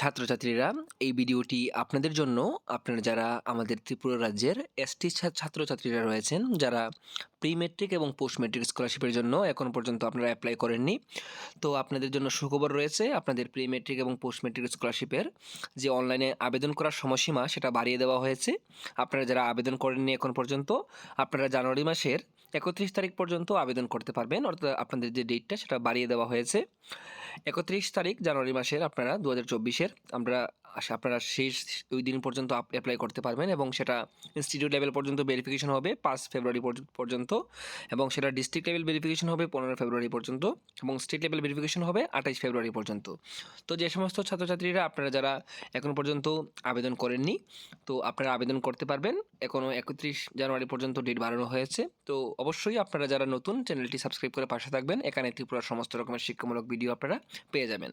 ছাত্রছাত্রীরা, এই ভিডিওটি আপনাদের জন্য। আপনারা যারা আমাদের ত্রিপুরা রাজ্যের এসটি ছাত্রছাত্রীরা রয়েছেন, যারা প্রি মেট্রিক এবং পোস্ট মেট্রিক স্কলারশিপের জন্য এখন পর্যন্ত আপনারা অ্যাপ্লাই করেননি, তো আপনাদের জন্য সুখবর রয়েছে, আপনাদের প্রি মেট্রিক এবং পোস্ট মেট্রিক স্কলারশিপের যে অনলাইনে আবেদন করার সময়সীমা, সেটা বাড়িয়ে দেওয়া হয়েছে। আপনারা যারা আবেদন করেননি এখন পর্যন্ত, আপনারা জানুয়ারি মাসের একত্রিশ তারিখ পর্যন্ত আবেদন করতে পারবেন, অর্থাৎ আপনাদের যে ডেটটা সেটা বাড়িয়ে দেওয়া হয়েছে। একত্রিশ তারিখ জানুয়ারি মাসের আপনারা দু হাজার চব্বিশের আমরা আপনারা শেষ ওই দিন পর্যন্ত অ্যাপ্লাই করতে পারবেন এবং সেটা ইনস্টিটিউট লেভেল পর্যন্ত ভেরিফিকেশন হবে পাঁচ ফেব্রুয়ারি পর্য- পর্যন্ত এবং সেটা ডিস্ট্রিক্ট লেভেল ভেরিফিকেশন হবে পনেরো ফেব্রুয়ারি পর্যন্ত এবং স্টেট লেভেল ভেরিফিকেশন হবে আঠাইশ ফেব্রুয়ারি পর্যন্ত। তো যে সমস্ত ছাত্রছাত্রীরা আপনারা যারা এখন পর্যন্ত আবেদন করেননি, তো আপনারা আবেদন করতে পারবেন। এখনও একত্রিশ জানুয়ারি পর্যন্ত ডেট বাড়ানো হয়েছে। তো অবশ্যই আপনারা যারা নতুন চ্যানেলটি সাবস্ক্রাইব করে পাশে থাকবেন। এখানে ত্রিপুরার সমস্ত রকমের শিক্ষামূলক ভিডিও আপনারা পেয়ে যাবেন।